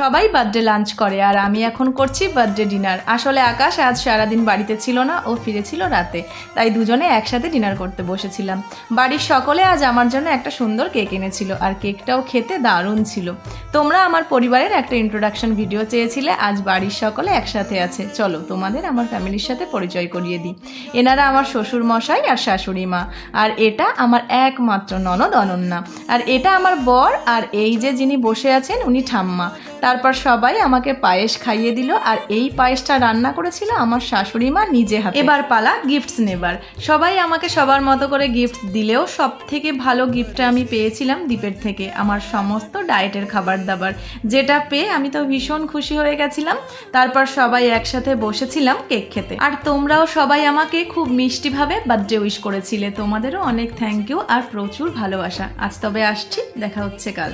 সবাই birthday lunch করে আর আমি এখন করছি বার্থডে ডিনার। আসলে আকাশ আজ সারাদিন বাড়িতে ছিল না, ও ফিরেছিল রাতে। তাই দুজনে একসাথে ডিনার করতে বসেছিলাম। বাড়ির সকলে আজ আমার জন্য একটা সুন্দর কেক এনেছিল আর কেকটাও খেতে দারুণ ছিল। তোমরা আমার পরিবারের একটা ইন্ট্রোডাকশন ভিডিও চেয়েছিলে, আজ বাড়ির সকলে একসাথে আছে। চলো তোমাদের আমার ফ্যামিলির সাথে পরিচয় করিয়ে দিই। এনারা আমার শ্বশুর মশাই আর শাশুড়ি মা। আর এটা আমার একমাত্র ননদ অনন্যা। আর এটা আমার বর আর এই যে যিনি বসে আছেন, উনি ঠাম্মা। তারপর সবাই আমাকে পায়েস খাইয়ে দিল আর এই পায়েসটা রান্না করেছিল আমার শাশুড়ি মা নিজে হাতে। এবার পালা গিফটস নেবার। সবাই আমাকে সবার মতো করে গিফট দিলেও সব থেকে ভালো গিফটটা আমি পেয়েছিলাম দ্বীপের থেকে, আমার সমস্ত ডায়েটের খাবার দাবার। যেটা পেয়ে আমি তো ভীষণ খুশি হয়ে গেছিলাম, তারপর সবাই একসাথে বসেছিলাম কেক খেতে। আর তোমরাও সবাই আমাকে খুব মিষ্টিভাবে বার্থডে উইশ করেছিলে, তোমাদেরও অনেক থ্যাংক ইউ আর প্রচুর ভালোবাসা। আজ তবে আসছি, দেখা হচ্ছে কাল।